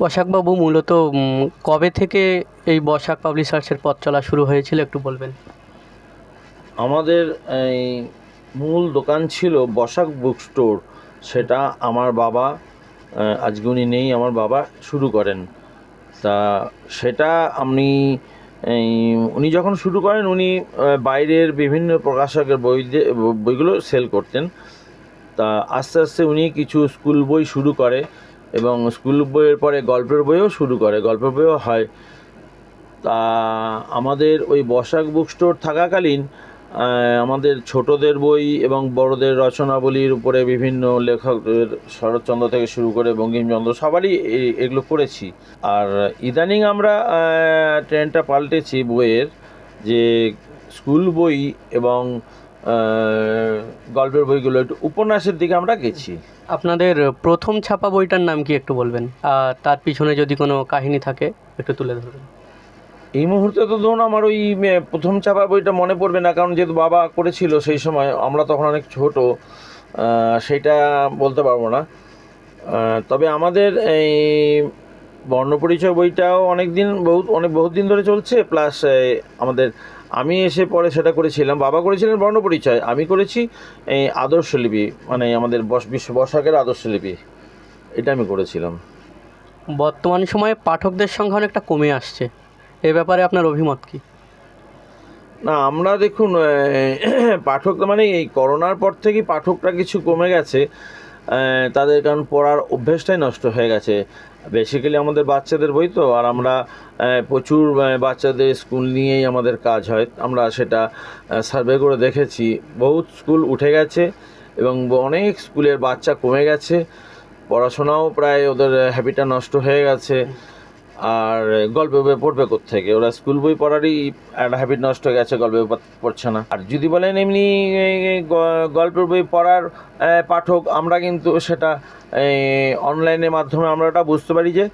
বসাকবাবু মূলত কবে থেকে এই বসাক পাবলিশার্সের পথ চলা শুরু হয়েছিল একটু বলবেন? আমাদের এই মূল দোকান ছিল বসাক বুক স্টোর। সেটা আমার বাবা আজকে উনি নেই আমার বাবা শুরু করেন। তা সেটা এই, উনি যখন শুরু করেন উনি বাইরের বিভিন্ন প্রকাশকের বই বইগুলো সেল করতেন। তা আস্তে আস্তে উনি কিছু স্কুল বই শুরু করে। এবং স্কুল বইয়ের পরে গল্পের বইও শুরু করে। গল্পের বইও হয়। তা আমাদের ওই বসাক বুক স্টোর থাকাকালীন আমাদের ছোটদের বই এবং বড়দের রচনাবলীর উপরে বিভিন্ন লেখকের শরৎচন্দ্র থেকে শুরু করে বঙ্কিমচন্দ্র সবারই এগুলো করেছি আর ইদানিং আমরা ট্রেনটা পাল্টেছি বইয়ের যে স্কুল বই এবং গল্পের বইগুলো, একটু উপন্যাসের দিকে আমরা গেছি। আপনাদের প্রথম ছাপা বইটার নাম কি একটু বলবেন? আর তার পিছনে যদি কোনো কাহিনী থাকে, একটু তুলে ধরবেন। এই মুহূর্তে তো ধরুন আমার ওই প্রথম ছাপা বইটা মনে পড়বে না, কারণ যেহেতু বাবা করেছিল সেই সময়, আমরা তখন অনেক ছোট সেটা বলতে পারব না। তবে আমাদের এই বর্ণপরিচয় বইটাও অনেক দিন বহুত অনেক বহুত দিন ধরে চলছে, প্লাস আমাদের আমি এসে পরে সেটা করেছিলাম। বাবা করেছিলেন বর্ণপরিচয় আমি করেছি এই আদর্শলিপি মানে আমাদের বস বিশ্ব বসাকের আদর্শলিপি এটা আমি করেছিলাম। বর্তমান সময়ে পাঠকদের সংখ্যা অনেকটা কমে আসছে। এ ব্যাপারে আপনার অভিমত কি? না আমরা দেখুন পাঠক মানে এই করোনার পর থেকেই পাঠকটা কিছু কমে গেছে। তাদের কারণ পড়ার অভ্যেসটাই নষ্ট হয়ে গেছে। বেসিক্যালি আমাদের বাচ্চাদের বই তো, আর আমরা প্রচুর বাচ্চাদের স্কুল নিয়েই আমাদের কাজ হয়। আমরা সেটা সার্ভে করে দেখেছি। বহুত স্কুল উঠে গেছে এবং অনেক স্কুলের বাচ্চা কমে গেছে। পড়াশোনাও প্রায় ওদের হ্যাবিটা নষ্ট হয়ে গেছে। আর গল্প বই পড়বে থেকে ওরা স্কুল বই পড়ারই একটা হ্যাবিট নষ্ট হয়ে গেছে গল্প বই পড়- পড়ছে না। আর যদি বলেন এমনি গল্পের বই পড়ার পাঠক আমরা কিন্তু সেটা অনলাইনের মাধ্যমে আমরা ওটা বুঝতে পারি যে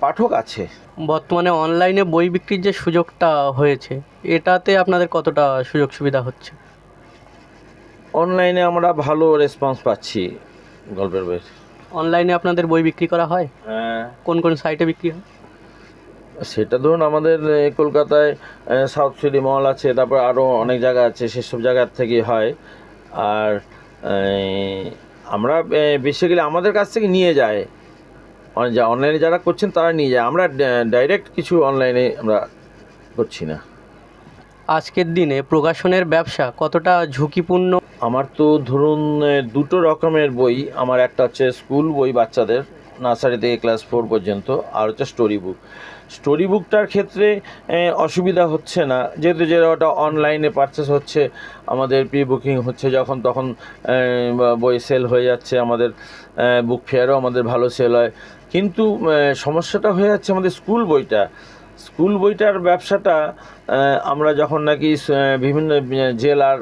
পাঠক আছে। বর্তমানে অনলাইনে বই বিক্রির যে সুযোগটা হয়েছে এটাতে আপনাদের কতটা সুযোগ সুবিধা হচ্ছে? অনলাইনে আমরা ভালো রেসপন্স পাচ্ছি গল্পের বইয়ের। অনলাইনে আপনাদের বই বিক্রি করা হয়? হ্যাঁ। কোন কোন সাইটে বিক্রি হয়? সেটা ধরুন আমাদের কলকাতায় সাউথ সিটি মল আছে তারপর আরও অনেক জায়গা আছে সেসব জায়গার থেকে হয়। আর আমরা বেসিক্যালি আমাদের কাছ থেকে নিয়ে যায়। যা অনলাইনে যারা করছেন তারা নিয়ে যায়। আমরা ডাইরেক্ট কিছু অনলাইনে আমরা করছি না। আজকের দিনে প্রকাশনের ব্যবসা কতটা ঝুঁকিপূর্ণ আমার তো ধরুন দুটো রকমের বই। আমার একটা হচ্ছে স্কুল বই বাচ্চাদের, নার্সারি থেকে ক্লাস ফোর পর্যন্ত, আর হচ্ছে স্টোরি বুক। স্টোরি বুকটার ক্ষেত্রে অসুবিধা হচ্ছে না। যেহেতু যে ওটা অনলাইনে পারচেস হচ্ছে, আমাদের প্রি বুকিং হচ্ছে যখন, তখন বই সেল হয়ে যাচ্ছে, আমাদের বুক ফেয়ারও আমাদের ভালো সেল হয়। কিন্তু সমস্যাটা হয়ে যাচ্ছে আমাদের স্কুল বইটা। স্কুল বইটার ব্যবসাটা আমরা যখন নাকি বিভিন্ন জেলার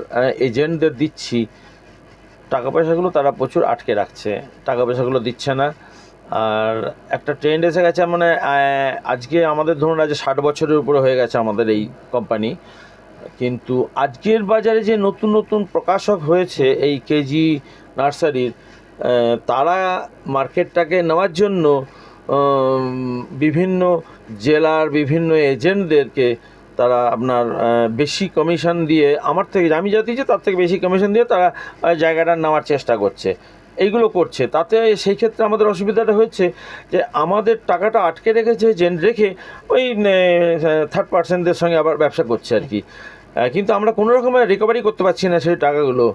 এজেন্টদের দিচ্ছি টাকা পয়সাগুলো তারা প্রচুর আটকে রাখছে। টাকা পয়সাগুলো দিচ্ছে না। আর একটা ট্রেন্ড এসে গেছে মানে আজকে আমাদের ধরুন আজ ষাট বছরের উপরে হয়ে গেছে আমাদের এই কোম্পানি কিন্তু আজকের বাজারে যে নতুন নতুন প্রকাশক হয়েছে এই কেজি নার্সারির তারা মার্কেটটাকে নেওয়ার জন্য বিভিন্ন জেলার বিভিন্ন এজেন্টদেরকে তারা আপনার বেশি কমিশন দিয়ে, আমার থেকে আমি যা দিয়েছি তার থেকে বেশি কমিশন দিয়ে তারা জায়গাটা নেওয়ার চেষ্টা করছে। এইগুলো করছে। তাতে সেই ক্ষেত্রে আমাদের অসুবিধাটা হচ্ছে যে, আমাদের টাকাটা আটকে রেখেছে জেন রেখে ওই থার্ড পার্সেন্টদের সঙ্গে আবার ব্যবসা করছে আর কি। কিন্তু আমরা কোনো রকমের রিকভারি করতে পারছি না সেই টাকাগুলো।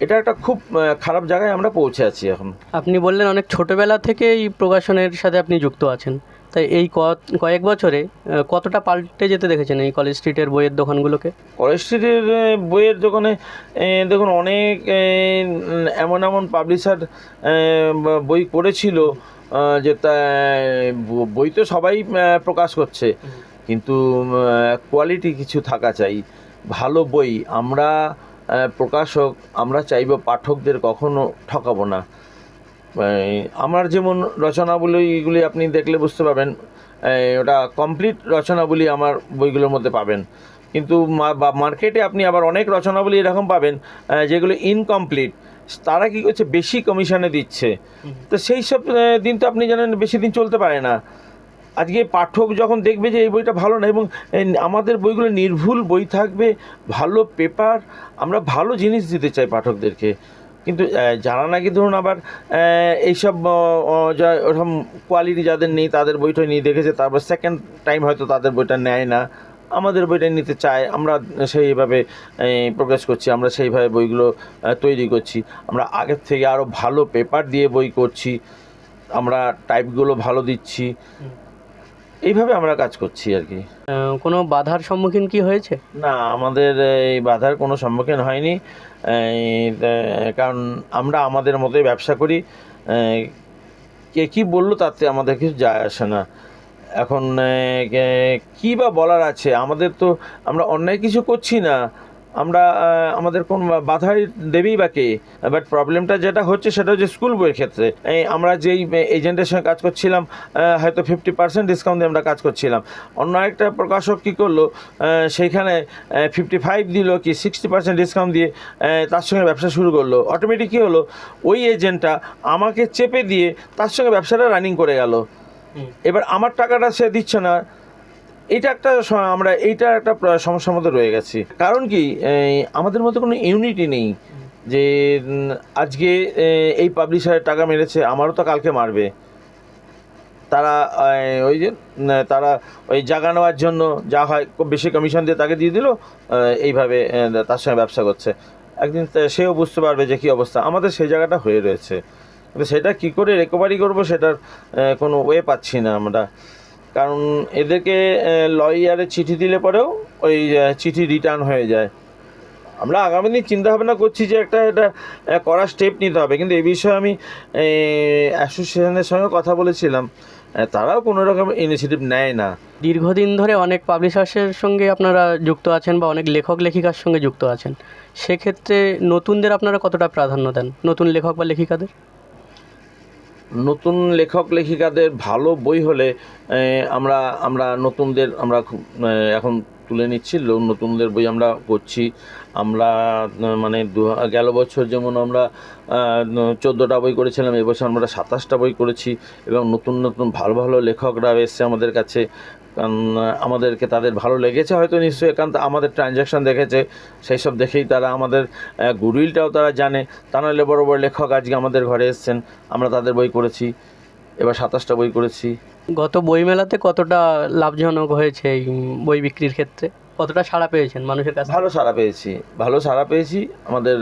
এটা একটা খুব খারাপ জায়গায় আমরা পৌঁছে আছি এখন। আপনি বললেন অনেক ছোটোবেলা থেকে এই প্রকাশনের সাথে আপনি যুক্ত আছেন। তাই এই ক- কয়েক বছরে কতটা পাল্টে যেতে দেখেছেন এই কলেজ স্ট্রিটের বইয়ের দোকানগুলোকে? কলেজ স্ট্রিটের বইয়ের দোকানে দেখুন অনেক এমন এমন পাবলিশার বই করেছিল যে তা বই তো সবাই প্রকাশ করছে। কিন্তু কোয়ালিটি কিছু থাকা চাই। ভালো বই আমরা প্রকাশক আমরা চাইব পাঠকদের কখনো ঠকাবো না। আমার যেমন রচনাবলীগুলি আপনি দেখলে বুঝতে পারবেন ওটা কমপ্লিট রচনাবলী আমার বইগুলোর মধ্যে পাবেন। কিন্তু মার্কেটে আপনি আবার অনেক রচনাবলী এরকম পাবেন যেগুলো ইনকমপ্লিট তারা কি করছে? বেশি কমিশনে দিচ্ছে। তো সেই সব দিন তো আপনি জানেন বেশি দিন চলতে পারে না। আজকে পাঠক যখন দেখবে যে এই বইটা ভালো না এবং আমাদের বইগুলো নির্ভুল বই থাকবে, ভালো পেপার আমরা ভালো জিনিস দিতে চাই পাঠকদেরকে। কিন্তু যারা নাকি ধরুন আবার এইসব যা, ওরকম কোয়ালিটি যাদের নেই তাদের বইটা নিয়ে দেখেছে, তারপর সেকেন্ড টাইম হয়তো তাদের বইটা নেয় না। আমাদের বইটা নিতে চায়, আমরা সেইভাবে প্রকাশ করছি, আমরা সেইভাবে বইগুলো তৈরি করছি। আমরা আগের থেকে আরও ভালো পেপার দিয়ে বই করছি, আমরা টাইপগুলো ভালো দিচ্ছি। এইভাবে আমরা কাজ করছি আর কি। কোনো বাধার সম্মুখীন কি হয়েছে? না আমাদের এই বাধার কোনো সম্মুখীন হয়নি। কারণ আমরা আমাদের মতোই ব্যবসা করি। কে কী বলল তাতে আমাদের কিছু যায় আসে না। এখন কী বা বলার আছে? আমাদের তো আমরা অন্যায় কিছু করছি না। আমরা আমাদের কোন বাধাই দেবেই বা কে? বাট প্রবলেমটা যেটা হচ্ছে সেটা হচ্ছে স্কুল বইয়ের ক্ষেত্রে। এই আমরা যেই এজেন্টের সঙ্গে কাজ করছিলাম হয়তো ফিফটি পার্সেন্ট ডিসকাউন্ট দিয়ে আমরা কাজ করছিলাম। অন্য একটা প্রকাশক কী করল সেইখানে ফিফটি ফাইভ দিল কি সিক্সটি পার্সেন্ট ডিসকাউন্ট দিয়ে তার সঙ্গে ব্যবসা শুরু করল। অটোমেটিক কী হলো ওই এজেন্টটা আমাকে চেপে দিয়ে তার সঙ্গে ব্যবসাটা রানিং করে গেল। এবার আমার টাকাটা সে দিচ্ছে না এটা একটা আমরা এইটা একটা সমস্যার মধ্যে রয়ে গেছি। কারণ কি আমাদের মধ্যে কোনো ইউনিটি নেই যে আজকে এই পাবলিশারের টাকা মেরেছে, আমারও তো কালকে মারবে। তারা ওই যে তারা ওই জায়গা নেওয়ার জন্য যা হয়, খুব বেশি কমিশন দিয়ে তাকে দিয়ে দিল এইভাবে তার সঙ্গে ব্যবসা করছে। একদিন সেও বুঝতে পারবে যে কী অবস্থা। আমাদের সেই জায়গাটা হয়ে রয়েছে। সেটা কী করে রিকভারি করব, সেটার কোনো ওয়ে পাচ্ছি না আমরা। কারণ এদেরকে লয়ারে চিঠি দিলে পরেও ওই চিঠি রিটার্ন হয়ে যায়। আমরা আগামী দিন চিন্তা ভাবনা করছি যে একটা এটা করা স্টেপ নিতে হবে। কিন্তু এই বিষয়ে আমি অ্যাসোসিয়েশনের সঙ্গে কথা বলেছিলাম। তারাও কোনো রকম ইনিশিয়েটিভ নেয় না। দীর্ঘদিন ধরে অনেক পাবলিশার্সের সঙ্গে আপনারা যুক্ত আছেন বা অনেক লেখক, লেখিকার সঙ্গে যুক্ত আছেন। সেক্ষেত্রে নতুনদের আপনারা কতটা প্রাধান্য দেন? নতুন লেখক বা লেখিকাদের? নতুন লেখক, লেখিকাদের ভালো বই হলে আমরা আমরা নতুনদের, আমরা খুব এখন তুলে নিচ্ছি নতুনদের বই আমরা করছি আমরা মানে দু, গেল বছর যেমন আমরা চোদ্দোটা বই করেছিলাম এবছর আমরা সাতাশটা বই করেছি এবং নতুন নতুন ভালো ভালো লেখকরা এসছে আমাদের কাছে। কারণ আমাদেরকে তাদের ভালো লেগেছে হয়তো নিশ্চয়ই একান্ত আমাদের ট্রানজ্যাকশন দেখেছে সেই সব দেখেই তারা আমাদের গুডউইলটাও তারা জানে। তা নাহলে বড় বড় লেখক আজকে আমাদের ঘরে এসছেন আমরা তাদের বই করেছি এবার সাতাশটা বই করেছি গত বইমেলাতে কতটা লাভজনক হয়েছে এই বই বিক্রির ক্ষেত্রে? কতটা সাড়া পেয়েছেন মানুষের কাছে? ভালো সাড়া পেয়েছি ভালো সাড়া পেয়েছি। আমাদের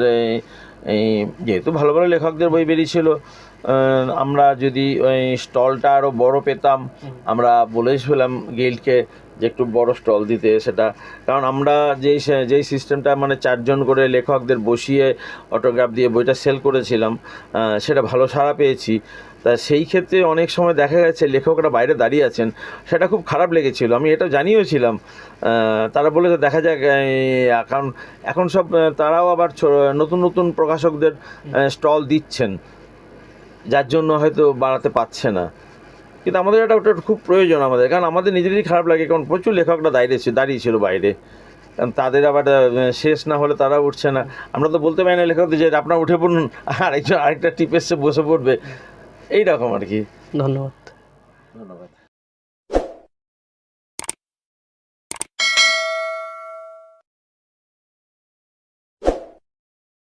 এই, যেহেতু ভালো ভালো লেখকদের বই বেরিয়েছিল আমরা যদি ওই স্টলটা আরও বড় পেতাম আমরা বলেছিলাম গিল্ডকে যে একটু বড় স্টল দিতে সেটা। কারণ আমরা যেই যেই সিস্টেমটা মানে চারজন করে লেখকদের বসিয়ে অটোগ্রাফ দিয়ে বইটা সেল করেছিলাম সেটা ভালো সাড়া পেয়েছি। তা সেই ক্ষেত্রে অনেক সময় দেখা গেছে লেখকরা বাইরে দাঁড়িয়ে আছেন সেটা খুব খারাপ লেগেছিল। আমি এটা জানিয়েওছিলাম আহ, তারা বলে দেখা যাক কারণ এখন সব তারাও আবার নতুন নতুন প্রকাশকদের স্টল দিচ্ছেন। যার জন্য হয়তো বাড়াতে পারছে না। কিন্তু আমাদের এটা ওটা খুব প্রয়োজন আমাদের। কারণ আমাদের নিজেরই খারাপ লাগে কারণ প্রচুর লেখকরা দাঁড়িয়ে ছিল দাঁড়িয়েছিল বাইরে। কারণ তাদের আবার শেষ না হলে তারা উঠছে না। আমরা তো বলতে পারি না লেখকদের যে আপনারা উঠে পড়ুন আর একজন আরেকটা টিপ এসে বসে পড়বে। এইরকম আর কি। ধন্যবাদ। ধন্যবাদ।